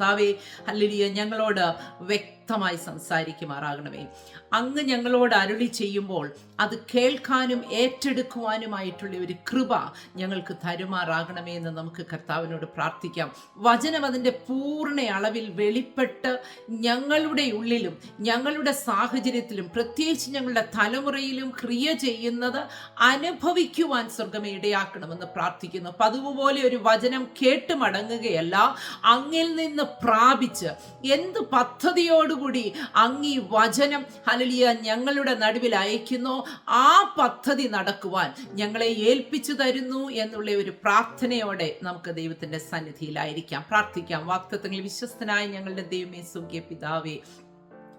കർത്താവെ ഹല്ലേലൂയ. ഞങ്ങളോട് വ്യക്തമായി സംസാരിക്കുമാറാകണമേ. അങ്ങ് ഞങ്ങളോട് അരുളി ചെയ്യുമ്പോൾ അത് കേൾക്കാനും ഏറ്റെടുക്കുവാനുമായിട്ടുള്ള ഒരു കൃപ ഞങ്ങൾക്ക് തരുമാറാകണമേ എന്ന് നമുക്ക് കർത്താവിനോട് പ്രാർത്ഥിക്കാം. വചനം അതിന്റെ പൂർണ അളവിൽ വെളിപ്പെട്ട് ഞങ്ങളുടെ ഉള്ളിലും ഞങ്ങളുടെ സാഹചര്യത്തിലും പ്രത്യേകിച്ച് ഞങ്ങളുടെ തലമുറയിലും ക്രിയ ചെയ്യുന്നത് അനുഭവിക്കുവാൻ സ്വർഗമേ ഇടയാക്കണമെന്ന് പ്രാർത്ഥിക്കുന്നു. പതിവ് പോലെ ഒരു വചനം കേട്ട് മടങ്ങുകയല്ല അങ്ങിൽ നിന്ന് പ്രാപിച്ച് എന്ത് പദ്ധതിയോടുകൂടി അങ്ങ് വചനം ഹലലിയ ഞങ്ങളുടെ നടുവിൽ അയക്കുന്നു ആ പദ്ധതി നടക്കുവാൻ ഞങ്ങളെ ഏൽപ്പിച്ചു തരുന്നു എന്നുള്ള ഒരു പ്രാർത്ഥനയോടെ നമുക്ക് ദൈവത്തിന്റെ സന്നിധിയിലായിരിക്കാം. പ്രാർത്ഥിക്കാം. വാക്തത്വങ്ങളിൽ വിശ്വസ്തനായ ഞങ്ങളുടെ ദൈവമേ സുഖ്യ പിതാവേ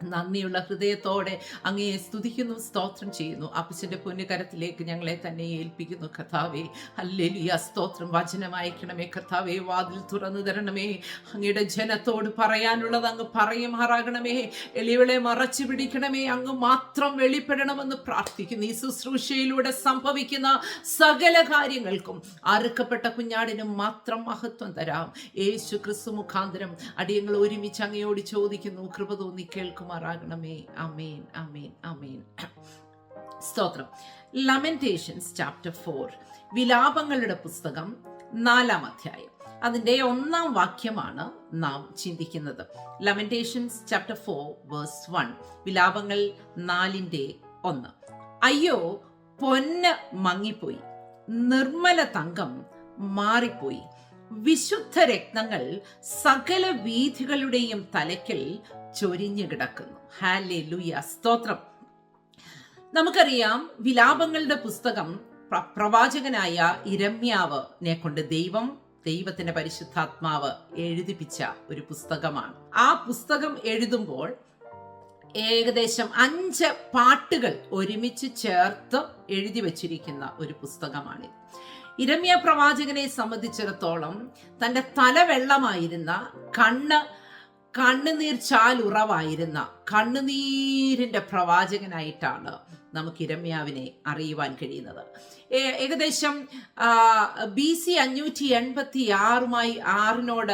നന്ദിയുള്ള ഹൃദയത്തോടെ അങ്ങയെ സ്തുതിക്കുന്നു സ്തോത്രം ചെയ്യുന്നു. അപ്പച്ചന്റെ പുണ്യകരത്തിലേക്ക് ഞങ്ങളെ തന്നെ ഏൽപ്പിക്കുന്നു കഥാവേ അല്ലെലിയ സ്തോത്രം. വചനം അയക്കണമേ കഥാവേ വാതിൽ തുറന്നു തരണമേ. അങ്ങയുടെ ജനത്തോട് പറയാനുള്ളത് അങ്ങ് പറയുമാറാകണമേ. എളിവളെ മറച്ചു പിടിക്കണമേ. അങ്ങ് മാത്രം വെളിപ്പെടണമെന്ന് പ്രാർത്ഥിക്കുന്നു. ഈ ശുശ്രൂഷയിലൂടെ സംഭവിക്കുന്ന സകല കാര്യങ്ങൾക്കും അറുക്കപ്പെട്ട കുഞ്ഞാടിനും മാത്രം മഹത്വം തരാം. യേശു ക്രിസ്തു മുഖാന്തരം അടിയങ്ങൾ ഒരുമിച്ച് അങ്ങയോട് ചോദിക്കുന്നു. കൃപ തോന്നി കേൾക്കുമാറാകണമേ അമേൻ അമേൻ അമേൻ സ്തോത്രം. ലമെന്റേഷൻസ് ചാപ്റ്റർ ഫോർ വിലാപങ്ങളുടെ പുസ്തകം നാലാം അധ്യായം. അതിന്റെ ഒന്നാം വാക്യമാണ് നാം ചിന്തിക്കുന്നത്. Lamentations chapter four verse one വിലാപങ്ങൾ നാലിന്റെ ഒന്ന്. അയ്യോ പൊന്ന് മങ്ങിപ്പോയി. നിർമ്മല തങ്കം മാറിപ്പോയി. വിശുദ്ധ രക്തങ്ങൾ സകല വീഥികളുടെയും തലയ്ക്കൽ ചൊരിഞ്ഞു കിടക്കുന്നു. ഹാലെ സ്തോത്രം. നമുക്കറിയാം വിലാപങ്ങളുടെ പുസ്തകം പ്ര- പ്രവാചകനായ ഇരമ്യാവിനെ കൊണ്ട് ദൈവം ദൈവത്തിന്റെ പരിശുദ്ധാത്മാവ് എഴുതിപ്പിച്ച ഒരു പുസ്തകമാണ്. ആ പുസ്തകം എഴുതുമ്പോൾ ഏകദേശം അഞ്ച് പാട്ടുകൾ ഒരുമിച്ച് ചേർത്ത് എഴുതി വച്ചിരിക്കുന്ന ഒരു പുസ്തകമാണിത്. ഇരമ്യ പ്രവാചകനെ സംബന്ധിച്ചിടത്തോളം തന്റെ തല വെള്ളമായിരുന്ന കണ്ണ് കണ്ണുനീർ ചാലുറവായിരുന്ന കണ്ണുനീരിന്റെ പ്രവാചകനായിട്ടാണ് നമുക്ക് ഇരമ്യാവിനെ അറിയുവാൻ കഴിയുന്നത്. ഏകദേശം ബി സി അഞ്ഞൂറ്റി എൺപത്തി ആറുമായി ആറിനോട്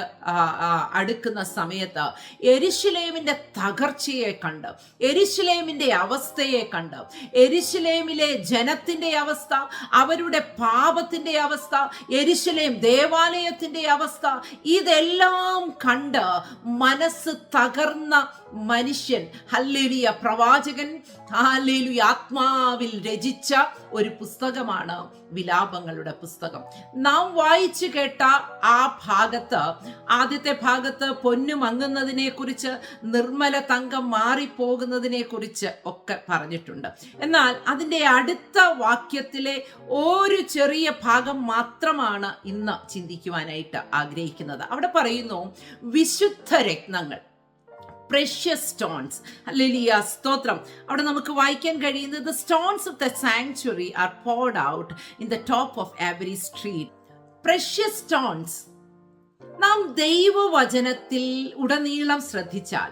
അടുക്കുന്ന സമയത്ത് എരിശിലേമിന്റെ തകർച്ചയെ കണ്ട് എരിശിലേമിന്റെ അവസ്ഥയെ കണ്ട് എരിശിലേമിലെ ജനത്തിന്റെ അവസ്ഥ അവരുടെ പാപത്തിന്റെ അവസ്ഥ എരിശിലേം ദേവാലയത്തിന്റെ അവസ്ഥ ഇതെല്ലാം കണ്ട് മനസ്സ് തകർന്ന മനുഷ്യൻ ഹല്ലേലിയ പ്രവാചകൻ ഹല്ലേലിയ ആത്മാവിൽ രചിച്ച ഒരു പുസ്തകമാണ് വിലാപങ്ങളുടെ പുസ്തകം. നാം വായിച്ചു കേട്ട ആ ഭാഗത്ത് ആദ്യത്തെ ഭാഗത്ത് പൊന്നു മങ്ങുന്നതിനെ കുറിച്ച് നിർമ്മല തങ്കം മാറിപ്പോകുന്നതിനെ കുറിച്ച് ഒക്കെ പറഞ്ഞിട്ടുണ്ട്. എന്നാൽ അതിന്റെ അടുത്ത വാക്യത്തിലെ ഒരു ചെറിയ ഭാഗം മാത്രമാണ് ഇന്ന് ചിന്തിക്കുവാനായിട്ട് ആഗ്രഹിക്കുന്നത്. അവിടെ പറയുന്നു വിശുദ്ധ രത്നങ്ങൾ. പ്രഷ്യസ് സ്റ്റോൺസ് ലിലിയ സ്തോത്രം. അവിടെ നമുക്ക് വായിക്കാൻ കഴിയുന്നത് stones of the sanctuary are poured out in the top of every street precious stones നാം ദൈവവചനത്തിൽ ഉടനീളം ശ്രദ്ധിച്ചാൽ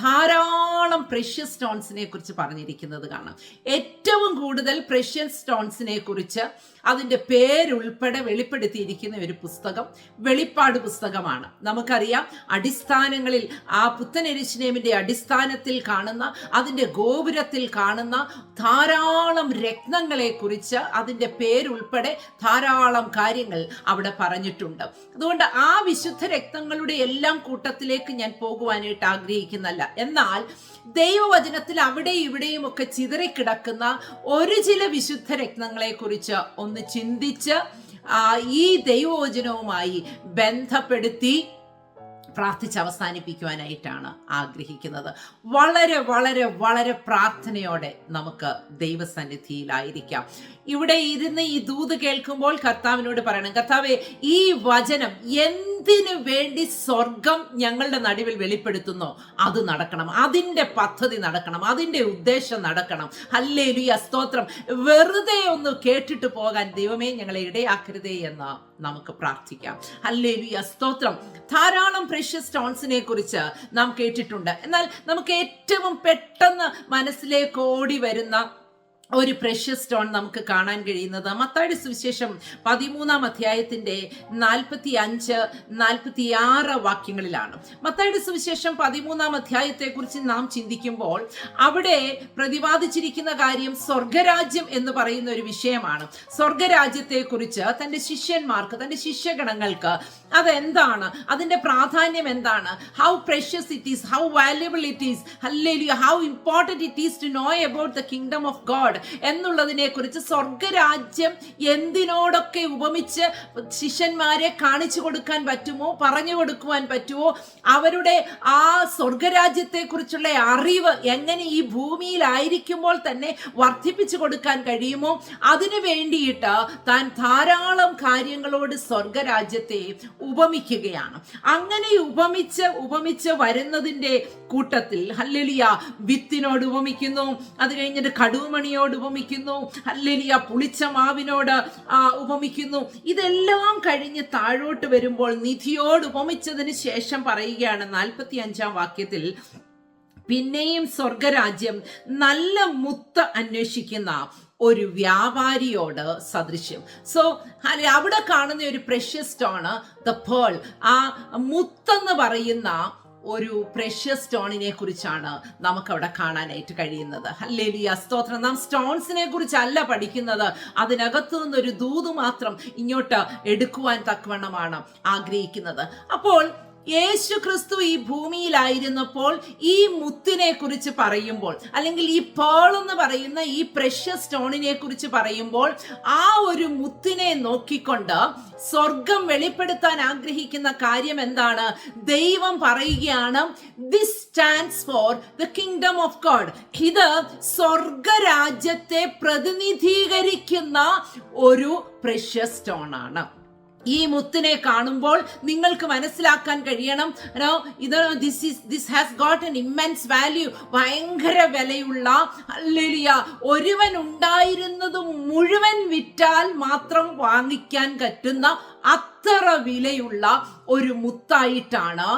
ധാരാളം പ്രഷ്യസ് സ്റ്റോൺസിനെ കുറിച്ച് പറഞ്ഞിരിക്കുന്നത് കാണാം. ഏറ്റവും കൂടുതൽ പ്രഷ്യസ് സ്റ്റോൺസിനെ കുറിച്ച് അതിന്റെ പേരുൾപ്പെടെ വെളിപ്പെടുത്തിയിരിക്കുന്ന ഒരു പുസ്തകം വെളിപ്പാട് പുസ്തകമാണ്. നമുക്കറിയാം അടിസ്ഥാനങ്ങളിൽ ആ പുത്തനെരിശിനേമിന്റെ അടിസ്ഥാനത്തിൽ കാണുന്ന അതിന്റെ ഗോപുരത്തിൽ കാണുന്ന ധാരാളം രത്നങ്ങളെക്കുറിച്ച് അതിന്റെ പേരുൾപ്പെടെ ധാരാളം കാര്യങ്ങൾ അവിടെ പറഞ്ഞിട്ടുണ്ട്. അതുകൊണ്ട് ആ വിശുദ്ധ രക്തങ്ങളുടെ എല്ലാം കൂട്ടത്തിലേക്ക് ഞാൻ പോകുവാനായിട്ട് ആഗ്രഹിക്കുന്നല്ല. എന്നാൽ ദൈവവചനത്തിൽ അവിടെ ഇവിടെയും ഒക്കെ ചിതറിക്കിടക്കുന്ന ഒരു ചില വിശുദ്ധ രത്നങ്ങളെ കുറിച്ച് ഒന്ന് ചിന്തിച്ച് ഈ ദൈവവചനവുമായി ബന്ധപ്പെടുത്തി പ്രാർത്ഥിച്ച് അവസാനിപ്പിക്കുവാനായിട്ടാണ് ആഗ്രഹിക്കുന്നത്. വളരെ വളരെ വളരെ പ്രാർത്ഥനയോടെ നമുക്ക് ദൈവസന്നിധിയിലായിരിക്കാം. ഇവിടെ ഇരുന്ന് ഈ ദൂത് കേൾക്കുമ്പോൾ കർത്താവിനോട് പറയണം കർത്താവെ ഈ വചനം എന്തിനു വേണ്ടി സ്വർഗം ഞങ്ങളുടെ നടുവിൽ വെളിപ്പെടുത്തുന്നോ? അത് നടക്കണം. അതിന്റെ പദ്ധതി നടക്കണം. അതിന്റെ ഉദ്ദേശം നടക്കണം. ഹല്ലേലൂയ സ്തോത്രം. വെറുതെ ഒന്ന് കേട്ടിട്ട് പോകാൻ ദൈവമേ ഞങ്ങളെ ഇടയാക്കരുതേ എന്ന് നമുക്ക് പ്രാർത്ഥിക്കാം. ഹല്ലേലൂയ സ്തോത്രം. ധാരാളം പ്രഷ്യസ് സ്റ്റോൺസിനെ കുറിച്ച് നാം കേട്ടിട്ടുണ്ട്. എന്നാൽ നമുക്ക് ഏറ്റവും പെട്ടെന്ന് മനസ്സിലേക്ക് ഓടി വരുന്ന ഒരു പ്രഷ്യസ് സ്റ്റോൺ നമുക്ക് കാണാൻ കഴിയുന്നത്. മത്താടി സുവിശേഷം പതിമൂന്നാം അധ്യായത്തിന്റെ നാൽപ്പത്തി അഞ്ച് നാൽപ്പത്തി ആറ് വാക്യങ്ങളിലാണ്. മത്താടി സുവിശേഷം പതിമൂന്നാം അധ്യായത്തെക്കുറിച്ച് നാം ചിന്തിക്കുമ്പോൾ അവിടെ പ്രതിപാദിച്ചിരിക്കുന്ന കാര്യം സ്വർഗരാജ്യം എന്ന് പറയുന്ന ഒരു വിഷയമാണ്. സ്വർഗരാജ്യത്തെക്കുറിച്ച് തന്റെ ശിഷ്യന്മാർക്ക് തന്റെ ശിഷ്യഗണങ്ങൾക്ക് അതെന്താണ്? അതിന്റെ പ്രാധാന്യം എന്താണ്? How precious it is how valuable it is how important it is to know about the kingdom of God എന്നുള്ളതിനെ കുറിച്ച് സ്വർഗരാജ്യം എന്തിനോടൊക്കെ ഉപമിച്ച് ശിഷ്യന്മാരെ കാണിച്ചു കൊടുക്കാൻ പറ്റുമോ പറഞ്ഞു കൊടുക്കുവാൻ പറ്റുമോ അവരുടെ ആ സ്വർഗരാജ്യത്തെ കുറിച്ചുള്ള അറിവ് എങ്ങനെ ഈ ഭൂമിയിലായിരിക്കുമ്പോൾ തന്നെ വർദ്ധിപ്പിച്ചു കൊടുക്കാൻ കഴിയുമോ അതിനു വേണ്ടിയിട്ട് താൻ ധാരാളം കാര്യങ്ങളോട് സ്വർഗരാജ്യത്തെ ഉപമിക്കുകയാണ്. അങ്ങനെ ഉപമിച്ച് ഉപമിച്ച് വരുന്നതിന്റെ കൂട്ടത്തിൽ ഹല്ലലിയ വിത്തിനോട് ഉപമിക്കുന്നു. അത് കഴിഞ്ഞിട്ട് കടുവമണിയോട് ഉപമിക്കുന്നു. അല്ലെലിയ പുളിച്ച മാവിനോട് ഉപമിക്കുന്നു. ഇതെല്ലാം കഴിഞ്ഞ് താഴോട്ട് വരുമ്പോൾ നിധിയോട് ഉപമിച്ചതിന് ശേഷം പറയുകയാണ് നാൽപ്പത്തി അഞ്ചാം വാക്യത്തിൽ പിന്നെയും സ്വർഗരാജ്യം നല്ല മുത്ത് അന്വേഷിക്കുന്ന ഒരു വ്യാപാരിയോട് സദൃശ്യം. സോ അവിടെ കാണുന്ന ഒരു പ്രഷ്യസ് സ്റ്റോണ് ദ പേൾ ആ മുത്തെന്ന് പറയുന്ന ഒരു പ്രഷ്യസ് സ്റ്റോണിനെ കുറിച്ചാണ് നമുക്കവിടെ കാണാനായിട്ട് കഴിയുന്നത്. ഹല്ലേലൂയ. സ്തോത്രം. നാം സ്റ്റോൺസിനെ കുറിച്ചല്ല പഠിക്കുന്നത്. അതിനകത്തു നിന്നൊരു ദൂത് മാത്രം ഇങ്ങോട്ട് എടുക്കുവാൻ തക്കവണ്ണമാണ് ആഗ്രഹിക്കുന്നത്. അപ്പോൾ യേശു ക്രിസ്തു ഈ ഭൂമിയിലായിരുന്നപ്പോൾ ഈ മുത്തിനെ കുറിച്ച് പറയുമ്പോൾ അല്ലെങ്കിൽ ഈ പേൾ എന്ന് പറയുന്ന ഈ പ്രഷ്യ സ്റ്റോണിനെ കുറിച്ച് പറയുമ്പോൾ ആ ഒരു മുത്തിനെ നോക്കിക്കൊണ്ട് സ്വർഗം വെളിപ്പെടുത്താൻ ആഗ്രഹിക്കുന്ന കാര്യം എന്താണ്? ദൈവം പറയുകയാണ് this stands for the kingdom of God ഇത് സ്വർഗരാജ്യത്തെ പ്രതിനിധീകരിക്കുന്ന ഒരു പ്രഷ്യസ് സ്റ്റോൺ ആണ്. ഈ മുത്തിനെ കാണുമ്പോൾ നിങ്ങൾക്ക് മനസ്സിലാക്കാൻ കഴിയണം. നോ ഇത് this is this has got an immense value ഭയങ്കര വിലയുള്ള അല്ലെലിയ ഒരുവൻ ഉണ്ടായിരുന്നത് മുഴുവൻ വിറ്റാൽ മാത്രം വാങ്ങിക്കാൻ പറ്റുന്ന അത്ര വിലയുള്ള ഒരു മുത്തായിട്ടാണ്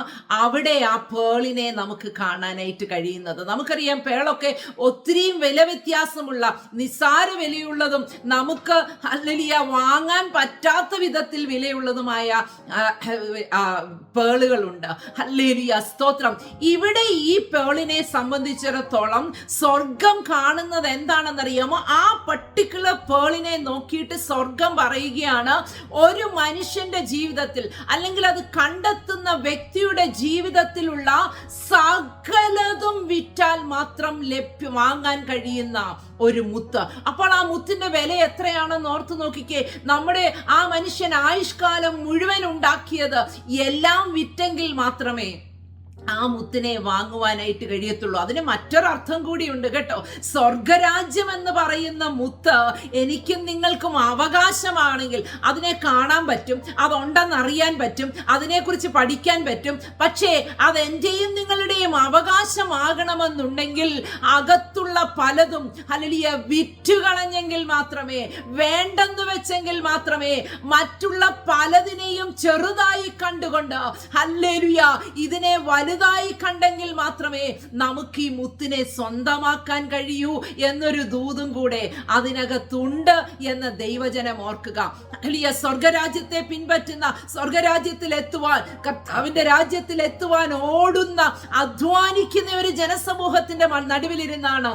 അവിടെ ആ പേളിനെ നമുക്ക് കാണാനായിട്ട് കഴിയുന്നത്. നമുക്കറിയാം പേളൊക്കെ ഒത്തിരിയും വില വ്യത്യാസമുള്ള നിസ്സാര വിലയുള്ളതും നമുക്ക് അല്ലലിയ വാങ്ങാൻ പറ്റാത്ത വിധത്തിൽ വിലയുള്ളതുമായ പേളുകളുണ്ട്. ഹല്ലേലിയ സ്തോത്രം. ഇവിടെ ഈ പേളിനെ സംബന്ധിച്ചിടത്തോളം സ്വർഗം കാണുന്നത് എന്താണെന്നറിയാമോ? ആ പർട്ടിക്കുലർ പേളിനെ നോക്കിയിട്ട് സ്വർഗം പറയുകയാണ് ഒരു മനുഷ്യന്റെ ജീവിതത്തിൽ അല്ലെങ്കിൽ അത് കണ്ടെത്തുന്ന വ്യക്തിയുടെ ജീവിതത്തിലുള്ള സകലതും വിറ്റാൽ മാത്രം ലഭ്യ വാങ്ങാൻ കഴിയുന്ന ഒരു മുത്ത്. അപ്പോൾ ആ മുത്തിന്റെ വില എത്രയാണെന്ന് ഓർത്തു നോക്കിക്കേ. നമ്മുടെ ആ മനുഷ്യൻ ആയുഷ്കാലം മുഴുവൻ ഉണ്ടാക്കിയത് എല്ലാം വിറ്റെങ്കിൽ മാത്രമേ ആ മുത്തിനെ വാങ്ങുവാനായിട്ട് കഴിയത്തുള്ളൂ. അതിന് മറ്റൊരർത്ഥം കൂടിയുണ്ട് കേട്ടോ. സ്വർഗരാജ്യം എന്ന് പറയുന്ന മുത്ത് എനിക്കും നിങ്ങൾക്കും അവകാശമാണെങ്കിൽ അതിനെ കാണാൻ പറ്റും അതുണ്ടെന്ന് അറിയാൻ പറ്റും അതിനെക്കുറിച്ച് പഠിക്കാൻ പറ്റും. പക്ഷേ അത് എന്റെയും നിങ്ങളുടെയും അവകാശമാകണമെന്നുണ്ടെങ്കിൽ അകത്തുള്ള പലതും അല്ലെങ്കിൽ വിറ്റുകളഞ്ഞെങ്കിൽ മാത്രമേ വേണ്ടെന്ന് വെച്ചെങ്കിൽ മാത്രമേ മറ്റുള്ള പലതിനെയും ചെറുതായി കണ്ടുകൊണ്ട് ഹല്ലേലുയ ഇതിനെ വലുതായി കണ്ടെങ്കിൽ മാത്രമേ നമുക്ക് ഈ മുത്തിനെ സ്വന്തമാക്കാൻ കഴിയൂ എന്നൊരു ദൂതും കൂടെ അതിനകത്തുണ്ട് എന്ന് ദൈവജനം ഓർക്കുക. വലിയ സ്വർഗരാജ്യത്തെ പിൻപറ്റുന്ന സ്വർഗരാജ്യത്തിൽ എത്തുവാൻ കർത്താവിന്റെ രാജ്യത്തിൽ എത്തുവാൻ ഓടുന്ന അധ്വാനിക്കുന്ന ഒരു ജനസമൂഹത്തിന്റെ നടുവിലിരുന്നാണ്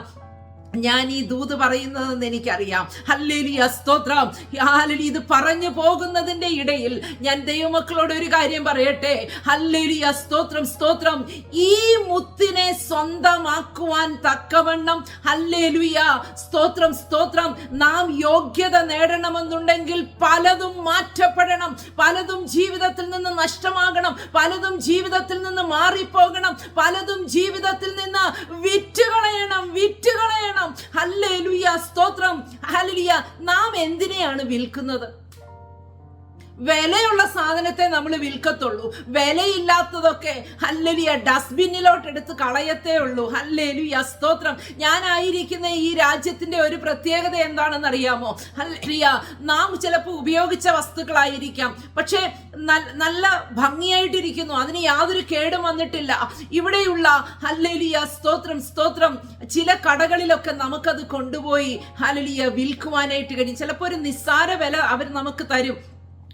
ഞാൻ ഈ ദൂത് പറയുന്നതെന്ന് എനിക്കറിയാം. ഹല്ലേലിയ സ്തോത്രം. ഹാലലി ഇത് പറഞ്ഞു പോകുന്നതിന്റെ ഇടയിൽ ഞാൻ ദൈവമക്കളോട് ഒരു കാര്യം പറയട്ടെ. ഹല്ലേലിയ സ്തോത്രം സ്തോത്രം. ഈ മുത്തിനെ സ്വന്തമാക്കുവാൻ തക്കവണ്ണം ഹല്ലേലുയ സ്തോത്രം സ്തോത്രം. നാം യോഗ്യത നേടണമെന്നുണ്ടെങ്കിൽ പലതും മാറ്റപ്പെടണം. പലതും ജീവിതത്തിൽ നിന്ന് നഷ്ടമാകണം. പലതും ജീവിതത്തിൽ നിന്ന് മാറിപ്പോകണം. പലതും ജീവിതത്തിൽ നിന്ന് വിറ്റുകളയണം വിറ്റുകളയണം. ഹല്ലേലൂയ സ്തോത്രം ഹല്ലേലൂയ നാം എന്തിനെയാണ് വിൽക്കുന്നത്? വിലയുള്ള സാധനത്തെ നമ്മൾ വിൽക്കത്തുള്ളൂ. വിലയില്ലാത്തതൊക്കെ ഹല്ലലിയ ഡസ്റ്റ്ബിന്നിലോട്ട് എടുത്ത് കളയത്തേ ഉള്ളൂ. ഹല്ലേലുയ സ്തോത്രം. ഞാനായിരിക്കുന്ന ഈ രാജ്യത്തിന്റെ ഒരു പ്രത്യേകത എന്താണെന്ന് അറിയാമോ ഹല്ലേലൂയ നാം ചിലപ്പോൾ ഉപയോഗിച്ച വസ്തുക്കളായിരിക്കാം. പക്ഷേ നല്ല ഭംഗിയായിട്ടിരിക്കുന്നു. അതിന് യാതൊരു കേടും വന്നിട്ടില്ല. ഇവിടെയുള്ള ഹല്ലലിയ സ്തോത്രം സ്തോത്രം. ചില കടകളിലൊക്കെ നമുക്കത് കൊണ്ടുപോയി ഹല്ലേലൂയ വിൽക്കുവാനായിട്ട് കഴിയും. ചിലപ്പോൾ ഒരു നിസ്സാര വില അവർ നമുക്ക് തരും.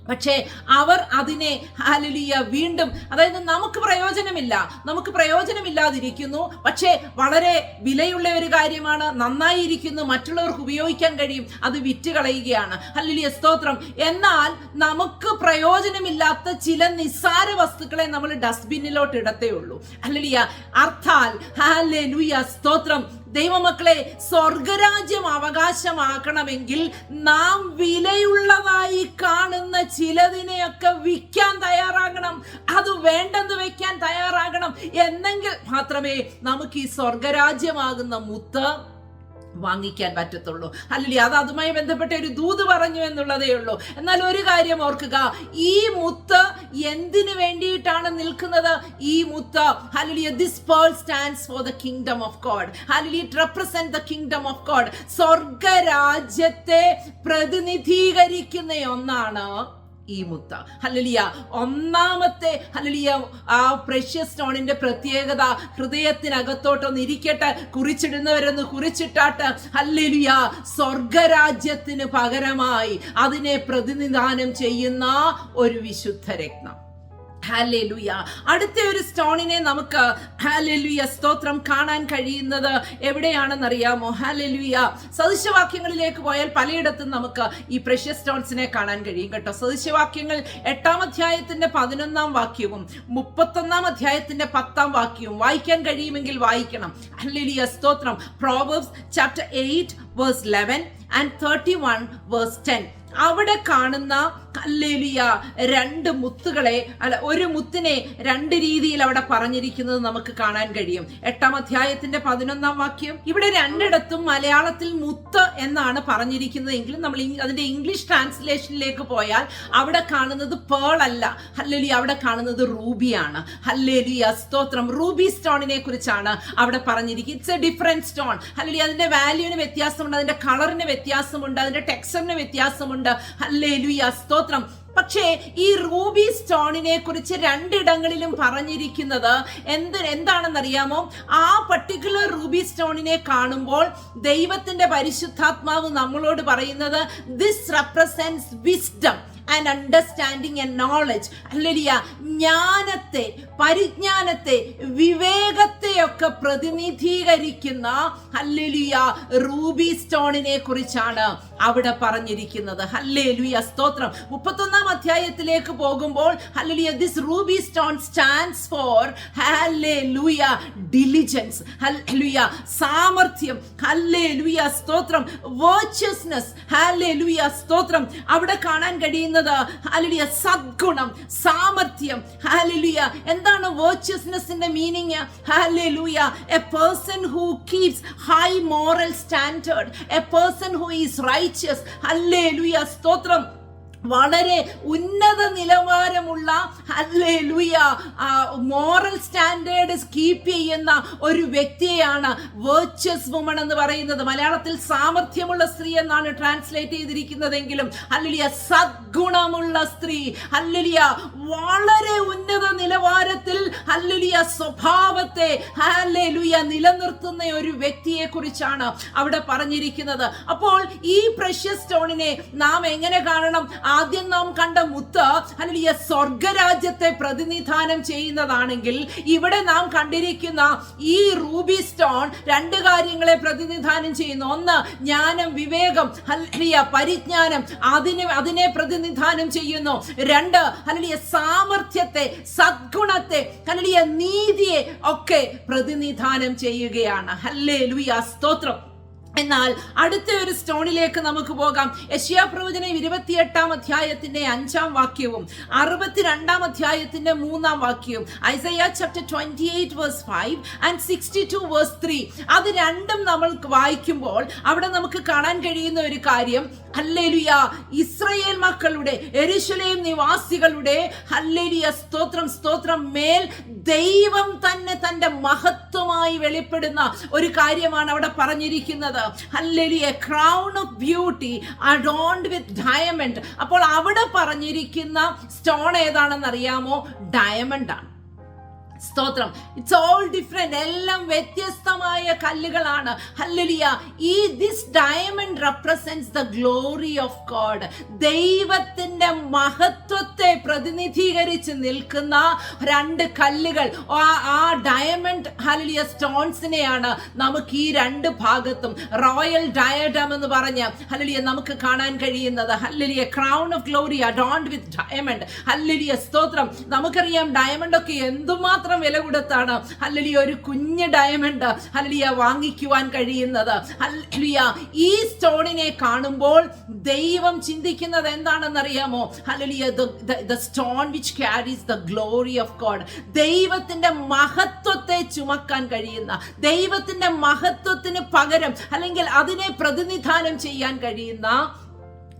പക്ഷേ അവർ അതിനെ ഹാലലിയ വീണ്ടും അതായത് നമുക്ക് പ്രയോജനമില്ല നമുക്ക് പ്രയോജനമില്ലാതിരിക്കുന്നു. പക്ഷേ വളരെ വിലയുള്ള ഒരു കാര്യമാണ് നന്നായിരിക്കുന്നു മറ്റുള്ളവർക്ക് ഉപയോഗിക്കാൻ കഴിയും അത് വിറ്റ് കളയുകയാണ്. ഹല്ലേലൂയ സ്തോത്രം. എന്നാൽ നമുക്ക് പ്രയോജനമില്ലാത്ത ചില നിസ്സാര വസ്തുക്കളെ നമ്മൾ ഡസ്റ്റ്ബിന്നിലോട്ട് ഇടത്തേ ഉള്ളൂ. ഹല്ലേലൂയ അർത്ഥാൽ ഹാലലുയ സ്തോത്രം. ദൈവമക്കളെ സ്വർഗരാജ്യം അവകാശമാക്കണമെങ്കിൽ നാം വിലയുള്ളതായി കാണുന്ന ചിലതിനെയൊക്കെ വിൽക്കാൻ തയ്യാറാകണം. അത് വേണ്ടെന്ന് വെക്കാൻ തയ്യാറാകണം. എന്നെങ്കിൽ മാത്രമേ നമുക്ക് ഈ സ്വർഗരാജ്യമാകുന്ന മുത്ത് വാങ്ങിക്കാൻ പറ്റത്തുള്ളൂ. അല്ലെങ്കിൽ അത് അതുമായി ബന്ധപ്പെട്ട ഒരു ദൂത് പറഞ്ഞു എന്നുള്ളതേ ഉള്ളൂ. എന്നാൽ ഒരു കാര്യം ഓർക്കുക ഈ മുത്ത് എന്തിനു വേണ്ടിയിട്ടാണ് നിൽക്കുന്നത്? ഈ മുത്ത് hallelujah this pearl stands for the kingdom of God hallelujah it represent the kingdom of God സ്വർഗരാജ്യത്തെ പ്രതിനിധീകരിക്കുന്ന ഒന്നാണ് ഈ മുത്ത. ഹലലിയ ഒന്നാമത്തെ ഹലലിയ ആ പ്രഷ്യസ് സ്റ്റോണിന്റെ പ്രത്യേകത ഹൃദയത്തിനകത്തോട്ടൊന്ന് ഇരിക്കട്ടെ. കുറിച്ചിടുന്നവരൊന്ന് കുറിച്ചിട്ടാട്ട്. ഹല്ലലിയ. സ്വർഗരാജ്യത്തിന് പകരമായി അതിനെ പ്രതിനിധാനം ചെയ്യുന്ന ഒരു വിശുദ്ധ രത്നം. ഹാലേലുയ അടുത്ത ഒരു സ്റ്റോണിനെ നമുക്ക് ഹാലേലുയ സ്തോത്രം കാണാൻ കഴിയുന്നത് എവിടെയാണെന്നറിയാമോ? ഹാലേലുയ സദൃശവാക്യങ്ങളിലേക്ക് പോയാൽ പലയിടത്തും നമുക്ക് ഈ പ്രഷ്യസ് സ്റ്റോൺസിനെ കാണാൻ കഴിയും കേട്ടോ. സദൃശവാക്യങ്ങൾ എട്ടാം അധ്യായത്തിന്റെ പതിനൊന്നാം വാക്യവും മുപ്പത്തൊന്നാം അധ്യായത്തിന്റെ പത്താം വാക്യവും വായിക്കാൻ കഴിയുമെങ്കിൽ വായിക്കണം. ഹാലേലുയ സ്തോത്രം. Proverbs chapter eight verse eleven and thirty one verse ten അവിടെ കാണുന്ന കല്ലേലിയ രണ്ട് മുത്തുകളെ അല്ല ഒരു മുത്തിനെ രണ്ട് രീതിയിൽ അവിടെ പറഞ്ഞിരിക്കുന്നത് നമുക്ക് കാണാൻ കഴിയും. എട്ടാം അധ്യായത്തിന്റെ പതിനൊന്നാം വാക്യം ഇവിടെ രണ്ടിടത്തും മലയാളത്തിൽ മുത്ത് എന്നാണ് പറഞ്ഞിരിക്കുന്നത് എങ്കിലും നമ്മൾ അതിന്റെ ഇംഗ്ലീഷ് ട്രാൻസ്ലേഷനിലേക്ക് പോയാൽ അവിടെ കാണുന്നത് പേൾ അല്ല. ഹല്ലേലൂയ അവിടെ കാണുന്നത് റൂബിയാണ്. ഹല്ലേലൂയ സ്തോത്രം. റൂബി സ്റ്റോണിനെ കുറിച്ചാണ് അവിടെ പറഞ്ഞിരിക്കുന്നത്. It's a different stone hallelujah അതിന്റെ വാല്യൂവിന് വ്യത്യാസമുണ്ട് അതിന്റെ കളറിന് വ്യത്യാസമുണ്ട് അതിന്റെ ടെക്സ്ചറിന് വ്യത്യാസമുണ്ട്. ഹല്ലേലൂയ സ്തോത്രം പക്ഷേ ഈ റൂബി സ്റ്റോണിനെ കുറിച്ച് രണ്ടിടങ്ങളിലും പറഞ്ഞിരിക്കുന്നത് എന്ത് എന്താണെന്നറിയാമോ? ആ പർട്ടിക്കുലർ റൂബി സ്റ്റോണിനെ കാണുമ്പോൾ ദൈവത്തിന്റെ പരിശുദ്ധാത്മാവ് നമ്മളോട് പറയുന്നത് this represents wisdom and understanding and knowledge അല്ലെ ജ്ഞാനത്തെ പരിജ്ഞാനത്തെ വിവേകത്തെയൊക്കെ പ്രതിനിധീകരിക്കുന്ന ഹല്ലേലൂയ റൂബി സ്റ്റോണിനെ കുറിച്ചാണ് അവിടെ പറഞ്ഞിരിക്കുന്നത്. ഹല്ലേലൂയ സ്തോത്രം. മുപ്പത്തൊന്നാം അധ്യായത്തിലേക്ക് പോകുമ്പോൾ hallelujah this ruby stone stands for hallelujah diligence hallelujah സാമർഥ്യം. ഹല്ലേലൂയ സ്തോത്രം. വേർച്വസ്നെസ് ഹല്ലേലൂയ സ്തോത്രം. അവിടെ കാണാൻ കഴിയുന്നത് ഹല്ലേലൂയ സദ്ഗുണം സാമർഥ്യം. ഹല്ലേലൂയ എന്താണ് വേർച്വസ്നെസിന്റെ meaning hallelujah a person who keeps high moral standard a person who is righteous hallelujah സ്തോത്രം. വളരെ ഉന്നത നിലവാരമുള്ള അല്ലേ ലുയ മോറൽ സ്റ്റാൻഡേർഡ്സ് കീപ്പ് ചെയ്യുന്ന ഒരു വ്യക്തിയെയാണ് വേർച്വസ് വുമൺ എന്ന് പറയുന്നത്. മലയാളത്തിൽ സാമർഥ്യമുള്ള സ്ത്രീ എന്നാണ് ട്രാൻസ്ലേറ്റ് ചെയ്തിരിക്കുന്നതെങ്കിലും അല്ലുലിയ സദ്ഗുണമുള്ള സ്ത്രീ അല്ലുലിയ വളരെ ഉന്നത നിലവാരത്തിൽ അല്ലുലിയ സ്വഭാവത്തെ ഹല്ലേലൂയ നിലനിർത്തുന്ന ഒരു വ്യക്തിയെ കുറിച്ചാണ് അവിടെ പറഞ്ഞിരിക്കുന്നത്. അപ്പോൾ ഈ പ്രഷ്യസ് സ്റ്റോണിനെ നാം എങ്ങനെ കാണണം? ആദ്യം നാം കണ്ട മുത്ത് അല്ലെങ്കിൽ സ്വർഗരാജ്യത്തെ പ്രതിനിധാനം ചെയ്യുന്നതാണെങ്കിൽ ഇവിടെ നാം കണ്ടിരിക്കുന്ന ഈ റൂബി സ്റ്റോൺ രണ്ട് കാര്യങ്ങളെ പ്രതിനിധാനം ചെയ്യുന്നു. ഒന്ന് ജ്ഞാനം വിവേകം അല്ലെങ്കിൽ പരിജ്ഞാനം. അതിനെ അതിനെ പ്രതിനിധാനം ചെയ്യുന്നു. രണ്ട് അല്ലെങ്കിൽ സാമർഥ്യത്തെ സദ്ഗുണത്തെ അല്ലെങ്കിൽ നീതിയെ ഒക്കെ പ്രതിനിധാനം ചെയ്യുകയാണ്. അല്ലേ ലുയ സ്തോത്രം. എന്നാൽ അടുത്ത ഒരു സ്റ്റോണിലേക്ക് നമുക്ക് പോകാം. യശ്യാ പ്രവചനം ഇരുപത്തിയെട്ടാം അധ്യായത്തിന്റെ അഞ്ചാം വാക്യവും അറുപത്തിരണ്ടാം അധ്യായത്തിന്റെ മൂന്നാം വാക്യവും. Isaiah chapter twenty eight verse five and sixty two verse three അത് രണ്ടും നമ്മൾ വായിക്കുമ്പോൾ അവിടെ നമുക്ക് കാണാൻ കഴിയുന്ന ഒരു കാര്യം ഹല്ലേലുയ. ഇസ്രയേൽ മക്കളുടെ എരുശലേം നിവാസികളുടെ ഹല്ലേലുയ സ്തോത്രം സ്തോത്രം മേൽ ദൈവം തന്നെ തന്റെ മഹത്വമായി വെളിപ്പെടുന്ന ഒരു കാര്യമാണ് അവിടെ പറഞ്ഞിരിക്കുന്നത്. Hallelujah crown of beauty adorned with diamond അപ്പോൾ അവിടെ പറഞ്ഞിരിക്കുന്ന സ്റ്റോൺ ഏതാണെന്ന് അറിയാമോ ഡയമണ്ട് ആണ്. സ്തോത്രം. ഇറ്റ്സ് ഓൾ ഡിഫറെന്റ് എല്ലാം വ്യത്യസ്തമായ കല്ലുകളാണ്. ഹല്ലേലൂയ ഈ this diamond represents the glory of God ദൈവത്തിന്റെ മഹത്വത്തെ പ്രതിനിധീകരിച്ച് നിൽക്കുന്ന രണ്ട് കല്ലുകൾ. ആ- ഡയമണ്ട് ഹലിയ സ്റ്റോൺസിനെയാണ് നമുക്ക് ഈ രണ്ട് ഭാഗത്തും റോയൽ ഡയഡം എന്ന് പറഞ്ഞ് ഹലിയ നമുക്ക് കാണാൻ കഴിയുന്നത്. Hallelujah crown of glory adorned with diamond hallelujah സ്തോത്രം. നമുക്കറിയാം ഡയമണ്ട് ഒക്കെ എന്തുമാത്രം വില കൊടുത്താണ് ഹല്ലിയ ഒരു കുഞ്ഞ് ഡയമണ്ട് ഹല്ലിയ വാങ്ങിക്കുവാൻ കഴിയുന്നത്. ഹല്ലിയ ഈ സ്റ്റോണിനെ കാണുമ്പോൾ ദൈവം ചിന്തിക്കുന്നത് എന്താണെന്നറിയാമോ? Hallelujah the stone which carries the glory of God ദൈവത്തിന്റെ മഹത്വത്തെ ചുമക്കാൻ കഴിയുന്ന ദൈവത്തിന്റെ മഹത്വത്തിന് പകരം അല്ലെങ്കിൽ അതിനെ പ്രതിനിധാനം ചെയ്യാൻ കഴിയുന്ന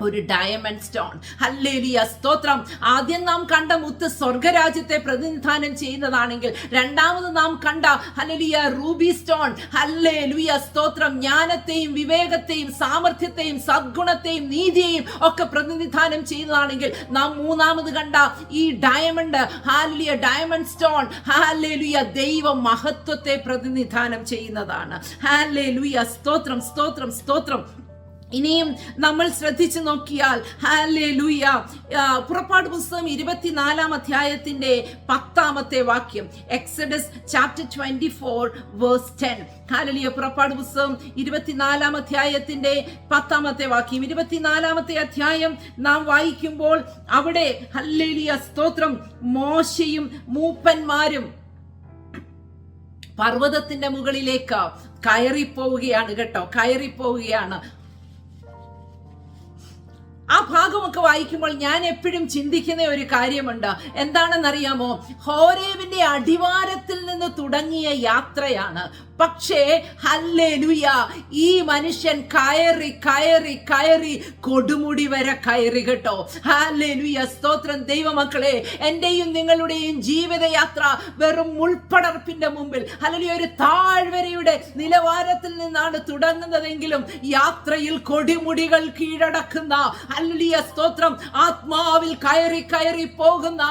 ഒരു ഡയമണ്ട് സ്റ്റോൺ ഹല്ലേലിയ സ്തോത്രം. ആദ്യം നാം കണ്ട മുത്ത് സ്വർഗരാജ്യത്തെ പ്രതിനിധാനം ചെയ്യുന്നതാണെങ്കിൽ രണ്ടാമത് നാം കണ്ട ഹലലിയ റൂബി സ്റ്റോൺ. ഹല്ലേലിയ സ്തോത്രം. ജ്ഞാനത്തെയും വിവേകത്തെയും സാമർഥ്യത്തെയും സദ്ഗുണത്തെയും നീതിയെയും ഒക്കെ പ്രതിനിധാനം ചെയ്യുന്നതാണെങ്കിൽ നാം മൂന്നാമത് കണ്ട ഈ diamond hallelujah diamond stone hallelujah ദൈവ മഹത്വത്തെ പ്രതിനിധാനം ചെയ്യുന്നതാണ്. ഹാലേലുയ സ്തോത്രം സ്തോത്രം സ്തോത്രം. ഇനിയും നമ്മൾ ശ്രദ്ധിച്ചു നോക്കിയാൽ ഹാലേ ലൂയ പുറപ്പാട് പുസ്തകം ഇരുപത്തിനാലാം അധ്യായത്തിന്റെ പത്താമത്തെ വാക്യം Exodus chapter twenty four verse ten. Hallelujah പുറപ്പാട് പുസ്തകം ഇരുപത്തിനാലാം അധ്യായത്തിന്റെ പത്താമത്തെ വാക്യം. ഇരുപത്തിനാലാമത്തെ അധ്യായം നാം വായിക്കുമ്പോൾ അവിടെ ഹല്ലേലിയ സ്തോത്രം മോശയും മൂപ്പന്മാരും പർവതത്തിന്റെ മുകളിലേക്ക് കയറിപ്പോവുകയാണ് കേട്ടോ കയറിപ്പോവുകയാണ്. ആ ഭാഗമൊക്കെ വായിക്കുമ്പോൾ ഞാൻ എപ്പോഴും ചിന്തിക്കുന്ന ഒരു കാര്യമുണ്ട്. എന്താണെന്നറിയാമോ? ഹോരേവിന്റെ അടിവാരത്തിൽ നിന്ന് തുടങ്ങിയ യാത്രയാണ്. പക്ഷേ ഹല്ലേലൂയ ഈ മനുഷ്യൻ കയറി കയറി കയറി കൊടുമുടി വരെ കയറി കേട്ടോ. ഹല്ലേലൂയ സ്തോത്രം ദൈവമക്കളെ എന്റെയും നിങ്ങളുടെയും ജീവിതയാത്ര വെറും മുൾപ്പടർപ്പിന്റെ മുമ്പിൽ അല്ലെങ്കിൽ ഒരു താഴ്വരയുടെ നിലവാരത്തിൽ നിന്നാണ് തുടങ്ങുന്നതെങ്കിലും യാത്രയിൽ കൊടിമുടികൾ കീഴടക്കുന്ന അല്ലിയ സ്തോത്രം ആത്മാവിൽ കയറി കയറി പോകുന്ന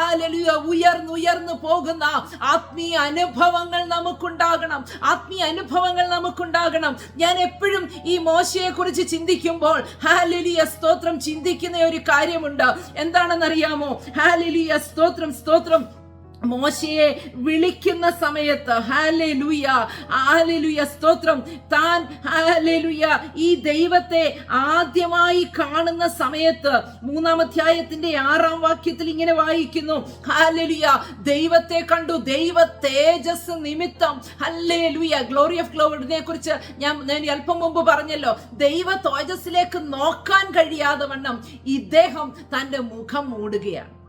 ആലലിയ ഉയർന്നുയർന്നു പോകുന്ന ആത്മീയ അനുഭവങ്ങൾ നമുക്കുണ്ടാകണം. ആത്മീയ അനുഭവങ്ങൾ നമുക്കുണ്ടാകണം. ഞാൻ എപ്പോഴും ഈ മോശയെ കുറിച്ച് ചിന്തിക്കുമ്പോൾ ഹാലിലിയ സ്തോത്രം ചിന്തിക്കുന്ന ഒരു കാര്യമുണ്ട്. എന്താണെന്നറിയാമോ? ഹാലിലിയ സ്തോത്രം സ്തോത്രം. മോശയെ വിളിക്കുന്ന സമയത്ത് ഹാലേലുയ ഹാലേലുയ സ്തോത്രം. താൻ ഹാലേലുയ ഈ ദൈവത്തെ ആദ്യമായി കാണുന്ന സമയത്ത് മൂന്നാം അധ്യായത്തിന്റെ ആറാം വാക്യത്തിൽ ഇങ്ങനെ വായിക്കുന്നു. ഹാലലുയ ദൈവത്തെ കണ്ടു. ദൈവ തേജസ് നിമിത്തം. ഹല്ലേലുയ ഗ്ലോറി ഓഫ് ഗ്ലോഡിനെ കുറിച്ച് ഞാൻ ഞാൻ അല്പം മുമ്പ് പറഞ്ഞല്ലോ. ദൈവ തേജസ്സിലേക്ക് നോക്കാൻ കഴിയാതെ വണ്ണം ഇദ്ദേഹം തന്റെ മുഖം മൂടുകയാണ്.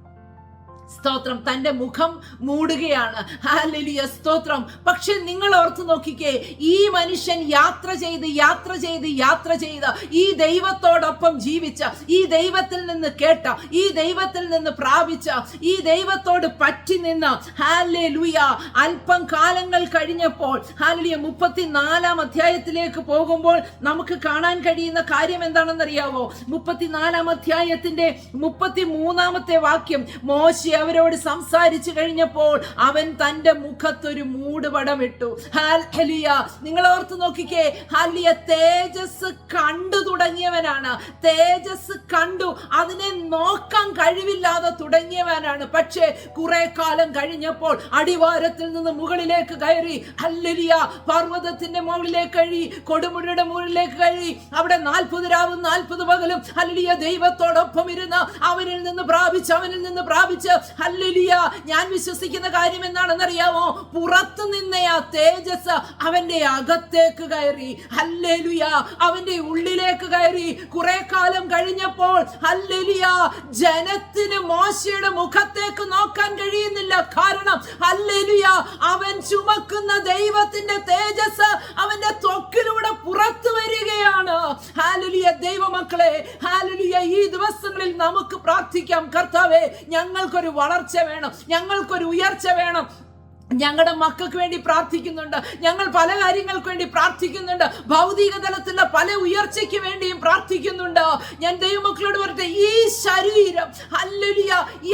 സ്തോത്രം. തന്റെ മുഖം മൂടുകയാണ്. ഹാലലിയ സ്തോത്രം. പക്ഷെ നിങ്ങൾ ഓർത്ത് നോക്കിക്കേ ഈ മനുഷ്യൻ യാത്ര ചെയ്ത് യാത്ര ചെയ്ത് യാത്ര ചെയ്ത് ഈ ദൈവത്തോടൊപ്പം ജീവിച്ച ഈ ദൈവത്തിൽ നിന്ന് കേട്ട ഈ ദൈവത്തിൽ നിന്ന് പ്രാപിച്ച ഈ ദൈവത്തോട് പറ്റി നിന്ന് ഹാലേ ലുയ അല്പം കാലങ്ങൾ കഴിഞ്ഞപ്പോൾ ഹാലിയ മുപ്പത്തിനാലാം അധ്യായത്തിലേക്ക് പോകുമ്പോൾ നമുക്ക് കാണാൻ കഴിയുന്ന കാര്യം എന്താണെന്നറിയാവോ? മുപ്പത്തിനാലാം അധ്യായത്തിന്റെ മുപ്പത്തി മൂന്നാമത്തെ വാക്യം മോശ അവരോട് സംസാരിച്ചു കഴിഞ്ഞപ്പോൾ അവൻ തന്റെ മുഖത്തൊരു മൂടുപടം ഇട്ടു ഹാൽഹലിയ നിങ്ങൾ ഓർത്ത് നോക്കിക്കേ. ഹാലിയ തേജസ് കണ്ടു തുടങ്ങിയവനാണ്. തേജസ് കണ്ടു. അതിനെ നോക്കാൻ കഴിവില്ലാതെ തുടങ്ങിയവനാണ്. പക്ഷേ കുറെ കാലം കഴിഞ്ഞപ്പോൾ അടിവാരത്തിൽ നിന്ന് മുകളിലേക്ക് കയറി ഹല്ലലിയ പർവതത്തിന്റെ മുകളിലേക്ക് കഴി കൊടുമുടിയുടെ മുകളിലേക്ക് കഴി അവിടെ നാൽപ്പത് രാവും നാൽപ്പത് പകലും ഹല്ലിയ ദൈവത്തോടൊപ്പം ഇരുന്ന് അവനിൽ നിന്ന് പ്രാപിച്ച് അവനിൽ നിന്ന് പ്രാപിച്ച് ഹല്ലേലൂയ ഞാൻ വിശ്വസിക്കുന്ന കാര്യം എന്താണെന്നറിയാമോ? പുറത്തു നിന്ന ആ തേജസ് അവന്റെ അകത്തേക്ക് കയറി. ഹല്ലേലൂയ അവന്റെ ഉള്ളിലേക്ക് കയറി. കുറെ കാലം കഴിഞ്ഞപ്പോൾ ഹല്ലേലൂയ ജനത്തിന് മോശയുടെ മുഖത്തേക്ക് നോക്കാൻ കഴിയുന്നില്ല. കാരണം ഹല്ലേലൂയ അവൻ ചുമക്കുന്ന ദൈവത്തിന്റെ തേജസ് അവന്റെ തൊക്കിലൂടെ പുറത്തു വരികയാണ്. ഹാലുലിയ ദൈവമക്കളെ ഹാലലിയ ഈ ദിവസങ്ങളിൽ നമുക്ക് പ്രാർത്ഥിക്കാം. കർത്താവെ ഞങ്ങൾക്കൊരു വളർച്ച വേണം. ഞങ്ങൾക്കൊരു ഉയർച്ച വേണം. ഞങ്ങളുടെ മക്കൾക്ക് വേണ്ടി പ്രാർത്ഥിക്കുന്നുണ്ട്. ഞങ്ങൾ പല കാര്യങ്ങൾക്ക് വേണ്ടി പ്രാർത്ഥിക്കുന്നുണ്ട്. ഭൗതിക തലത്തിലുള്ള പല ഉയർച്ചയ്ക്ക് വേണ്ടിയും പ്രാർത്ഥിക്കുന്നുണ്ട്. ഞാൻ ദൈവമക്കളോട് പറയട്ടെ ഈ ശരീരം അല്ലുലിയ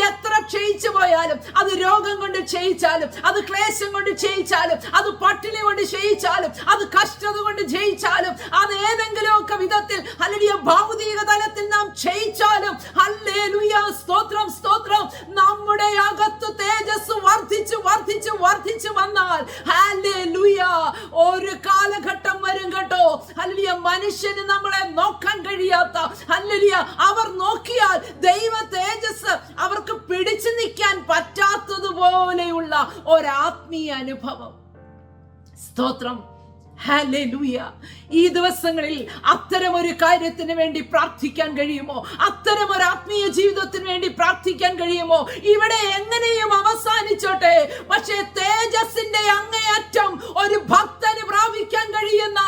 എത്ര ക്ഷയിച്ചു പോയാലും അത് രോഗം കൊണ്ട് ക്ഷയിച്ചാലും അത് ക്ലേശം കൊണ്ട് ക്ഷയിച്ചാലും അത് പട്ടിണി കൊണ്ട് ക്ഷയിച്ചാലും അത് കഷ്ടത കൊണ്ട് ജയിച്ചാലും അത് ഏതെങ്കിലുമൊക്കെ വിധത്തിൽ അല്ലുലിയ ഭൗതിക തലത്തിൽ നാം ക്ഷയിച്ചാലും ഹല്ലേലൂയ സ്തോത്രം സ്തോത്രം നമ്മുടെ അകത്ത് തേജസ് വർദ്ധിച്ചു വർദ്ധിച്ചു വർദ്ധിച്ചു വന്നാൽ ഒരു കാലഘട്ടം വരും കേട്ടോ. അല്ലിയ മനുഷ്യന് നമ്മളെ നോക്കാൻ കഴിയാത്ത അല്ലലിയ അവർ നോക്കിയാൽ ദൈവ തേജസ് അവർക്ക് പിടിച്ചു നിൽക്കാൻ പറ്റാത്തതുപോലെയുള്ള ഒരാത്മീയ അനുഭവം. സ്തോത്രം. ഹല്ലേലൂയ. ഈ ദിവസങ്ങളിൽ അത്തരമൊരു കാര്യത്തിന് വേണ്ടി പ്രാർത്ഥിക്കാൻ കഴിയുമോ? അത്തരമൊരു ആത്മീയ ജീവിതത്തിന് വേണ്ടി പ്രാർത്ഥിക്കാൻ കഴിയുമോ? ഇവിടെ എങ്ങനെയും അവസാനിച്ചോട്ടെ. പക്ഷേ തേജസിന്റെ അങ്ങേയറ്റം ഒരു ഭക്തന് പ്രാപിക്കാൻ കഴിയുന്ന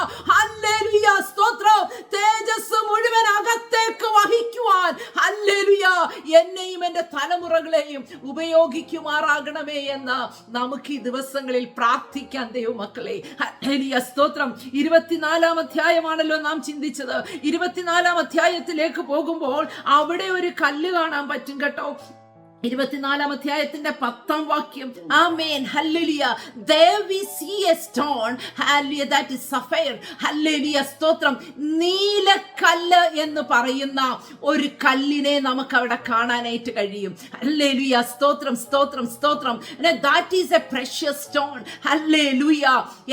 സ്തോത്രം തേജസ് മുഴുവൻ അകത്തേക്ക് വഹിക്കുവാൻ എന്നെയും എന്റെ തലമുറകളെയും ഉപയോഗിക്കുമാറാകണമേ എന്ന് നമുക്ക് ഈ ദിവസങ്ങളിൽ പ്രാർത്ഥിക്കാൻ ദൈവമക്കളെ. സ്തോത്രം. ഇരുപത്തിനാലാം അധ്യായമാണല്ലോ നാം ചിന്തിച്ചത്. ഇരുപത്തിനാലാം അധ്യായത്തിലേക്ക് പോകുമ്പോൾ അവിടെ ഒരു കല്ല് കാണാൻ പറ്റും കേട്ടോ. ഇരുപത്തിനാലാം അധ്യായത്തിന്റെ പത്താം വാക്യം. ആ മേൻ hallelujah Devi see a stone hallelujah. That is sapphire hallelujah സ്തോത്രം. നീലക്കല്ല് എന്ന് പറയുന്ന ഒരു കല്ലിനെ നമുക്ക് അവിടെ കാണാനായിട്ട് കഴിയും. ഹല്ലേലൂയ സ്തോത്രം സ്തോത്രം സ്തോത്രം. That is a precious stone hallelujah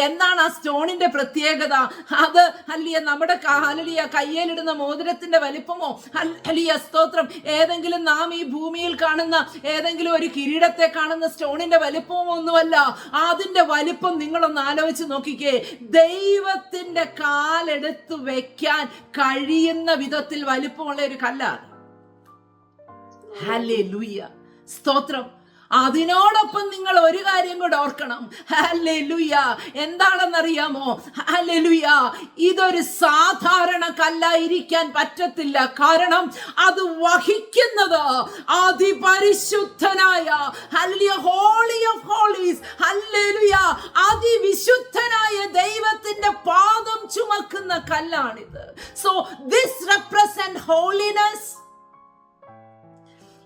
എന്താണ് ആ സ്റ്റോണിന്റെ പ്രത്യേകത? അത് ഹല്ലിയ നമ്മുടെ ഹല്ലിയ കയ്യിലിടുന്ന മോതിരത്തിന്റെ വലിപ്പമോ? ഹല്ലിയ സ്തോത്രം. ഏതെങ്കിലും നാം ഈ ഭൂമിയിൽ കാണുന്ന ഏതെങ്കിലും ഒരു കിരീടത്തെ കാണുന്ന സ്റ്റോണിന്റെ വലിപ്പവും ഒന്നുമല്ല. അതിന്റെ വലിപ്പം നിങ്ങളൊന്ന് ആലോചിച്ച് നോക്കിക്കേ. ദൈവത്തിന്റെ കാലെടുത്ത് വെക്കാൻ കഴിയുന്ന വിധത്തിൽ വലിപ്പമുള്ള ഒരു കല്ലാണ്. ഹല്ലേലൂയ സ്തോത്രം. അതിനോടൊപ്പം നിങ്ങൾ ഒരു കാര്യം കൂടെ ഓർക്കണം. ഹല്ലേലൂയ. എന്താണെന്നറിയാമോ? ഹല്ലേലൂയ. ഇതൊരു സാധാരണ കല്ലായിരിക്കാൻ പറ്റത്തില്ല. കാരണം അത് വഹിക്കുന്നത് അതിപരിശുദ്ധനായ ഹോളി ഓഫ് ഹോളീസ്. അതിവിശുദ്ധനായ ദൈവത്തിന്റെ പാദം ചുമക്കുന്ന കല്ലാണിത്. സോ ദിസ് റെപ്രസെന്റ് ഹോളിനെസ്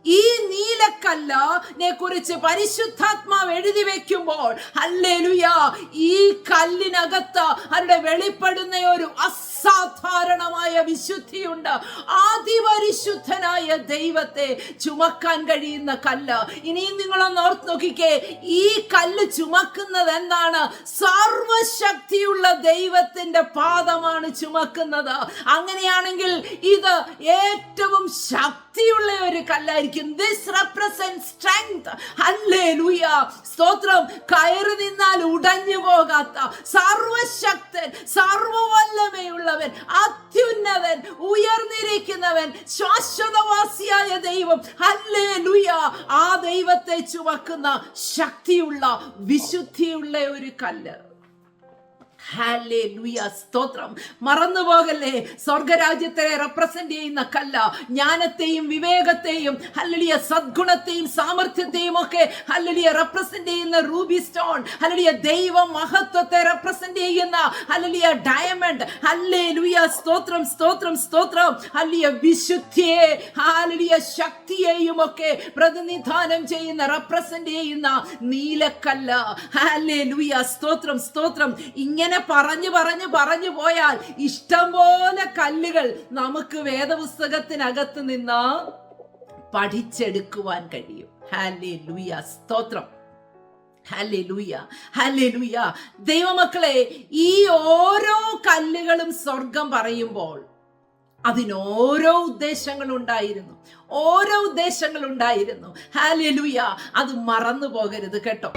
ഈ നീലക്കല്ലിനെ കുറിച്ച് പരിശുദ്ധാത്മാവ് എഴുതി വെക്കുമ്പോൾ ഹല്ലേലൂയ ഈ കല്ലിനകത്ത് അവരുടെ വെളിപ്പെടുന്ന ഒരു അസാധാരണമായ വിശുദ്ധിയുണ്ട്. ആദിപരിശുദ്ധനായ ദൈവത്തെ ചുമക്കാൻ കഴിയുന്ന കല്ല്. ഇനിയും നിങ്ങളൊന്ന് ഓർത്ത് നോക്കിക്കേ ഈ കല്ല് ചുമക്കുന്നത് എന്താണ്? സർവശക്തിയുള്ള ദൈവത്തിന്റെ പാദമാണ് ചുമക്കുന്നത്. അങ്ങനെയാണെങ്കിൽ ഇത് ഏറ്റവും ശക്തിയുള്ള ഒരു കല്ലായിരിക്കും. ദിസ് റെപ്രസെന്റ് സ്ട്രെങ്ത് അല്ലേ ലുയ സ്തോത്രം. കയറി നിന്നാൽ ഉടഞ്ഞു പോകാത്ത സർവശക്തൻ സർവവല്ലമയുള്ളവൻ അത്യുന്നതൻ ഉയർന്നിരിക്കുന്നവൻ ശാശ്വതവാസിയായ ദൈവം. അല്ലേ ലുയ ആ ദൈവത്തെ ചുമക്കുന്ന ശക്തിയുള്ള വിശുദ്ധിയുള്ള ഒരു കല്ല്. സ്തോത്രം. മറന്നു പോകല്ലേ സ്വർഗരാജ്യത്തെ റെപ്രസെന്റ് ചെയ്യുന്ന കല്ല. ജ്ഞാനത്തെയും വിവേകത്തെയും ഹല്ലലിയ സദ്ഗുണത്തെയും സാമർഥ്യത്തെയും ഒക്കെ ഹല്ലലിയ റെപ്രസെന്റ് ചെയ്യുന്ന റൂബി സ്റ്റോൺ ഹല്ലലിയ ദൈവ മഹത്വത്തെ റെപ്രസെന്റ് ചെയ്യുന്ന ഹല്ലലിയ ഡയമണ്ട് ഹല്ലേലൂയ സ്തോത്രം സ്തോത്രം സ്തോത്രം. ഹല്ലിയ വിശുദ്ധിയെ ഹല്ലിയ ശക്തിയെയും ഒക്കെ പ്രതിനിധാനം ചെയ്യുന്ന റെപ്രസെന്റ് ചെയ്യുന്ന നീലക്കല്ല. ഹല്ലേലൂയ സ്തോത്രം സ്തോത്രം. ഇങ്ങനെ പറഞ്ഞു പറഞ്ഞു പറഞ്ഞു പോയാൽ ഇഷ്ടം പോലെ കല്ലുകൾ നമുക്ക് വേദപുസ്തകത്തിനകത്ത് നിന്ന് പഠിച്ചെടുക്കുവാൻ കഴിയും. ഹാലേ ലൂയ സ്തോത്രം ദൈവമക്കളെ ഈ ഓരോ കല്ലുകളും സ്വർഗം പറയുമ്പോൾ അതിനോരോ ഉദ്ദേശങ്ങൾ ഉണ്ടായിരുന്നു ഓരോ ഉദ്ദേശങ്ങൾ ഉണ്ടായിരുന്നു ഹാലലുയ അത് മറന്നു പോകരുത് കേട്ടോ.